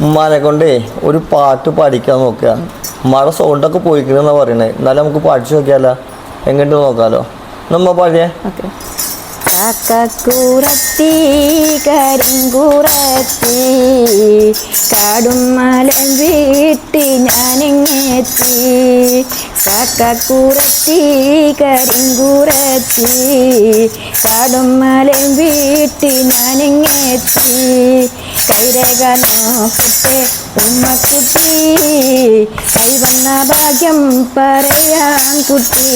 ഉമ്മാനെ കൊണ്ടേ ഒരു പാട്ട് പഠിക്കാൻ നോക്കുക. മഴ സൗണ്ടൊക്കെ പോയിക്കണെന്നാ പറയണേ. എന്നാലും നമുക്ക് പഠിച്ചു നോക്കിയാലോ? എങ്ങോട്ട് നോക്കാലോ? നമ്മ പാടിയേ? ഓക്കെ. കാക്കക്കൂറത്തി കരിങ്കൂറത്തി കാടും മലം വീട്ടി ഞാനിങ്ങെത്തി. കാക്കക്കൂറത്തി കരിങ്കൂറത്തി കാടും മലം വീട്ടി ഞാനിങ്ങെത്തി. കൈരേഖ നോക്കട്ടെ ഉമ്മക്കുട്ടി. കൈവന്ന ഭാഗ്യം പറയാൻ കുട്ടി.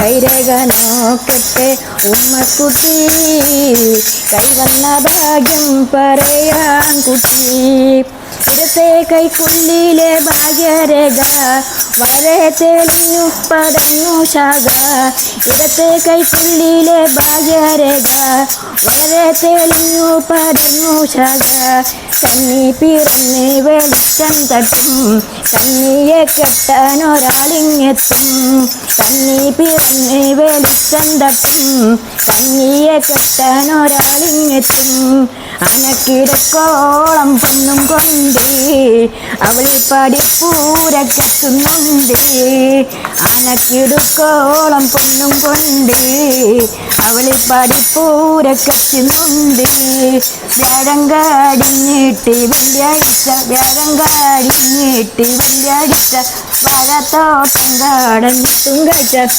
കൈരേഖ നോക്കട്ടെ ഉമ്മക്കുട്ടി. കൈവന്ന ഭാഗ്യം പറയാൻ കുട്ടി. ഇടത്തെ കൈക്കുള്ളിലെ ഭാഗ്യരേഖ. വളരെ തെളിഞ്ഞു പടഞ്ഞു ശാഖ. ഇടത്തെ കൈക്കുള്ളിലെ ഭാഗ്യരേഖ. വളരെ തെളിഞ്ഞു പടഞ്ഞു ശാഖ. കന്നി പിറന്ന് വെളിച്ചം തട്ടും. കന്നിയെ കെട്ടാൻ ഒരാളിങ്ങെത്തും. കന്നി പിറന്ന് വെളിച്ചം തട്ടും. കന്നിയെ കെട്ടാൻ ഒരാളിങ്ങെത്തും. അനക്കിടക്കോളം പൊന്നും കൊണ്ട്. അവളി പഠിപ്പൂരക്കെത്തുന്നുണ്ട് അനക്കിടുക്കോളം പൊന്നും കൊണ്ട്. അവളി പഠിപ്പൂരക്കെത്തുന്നുണ്ട് വ്യാഴം കാടിഞ്ഞിട്ട് വെള്ളിയാഴ്ച വ്യാഴം കാടിഞ്ഞിട്ട് വെള്ളിയാഴ്ച. വാഴത്തോട്ടം കാടഞ്ഞിട്ടും കാഴ്ച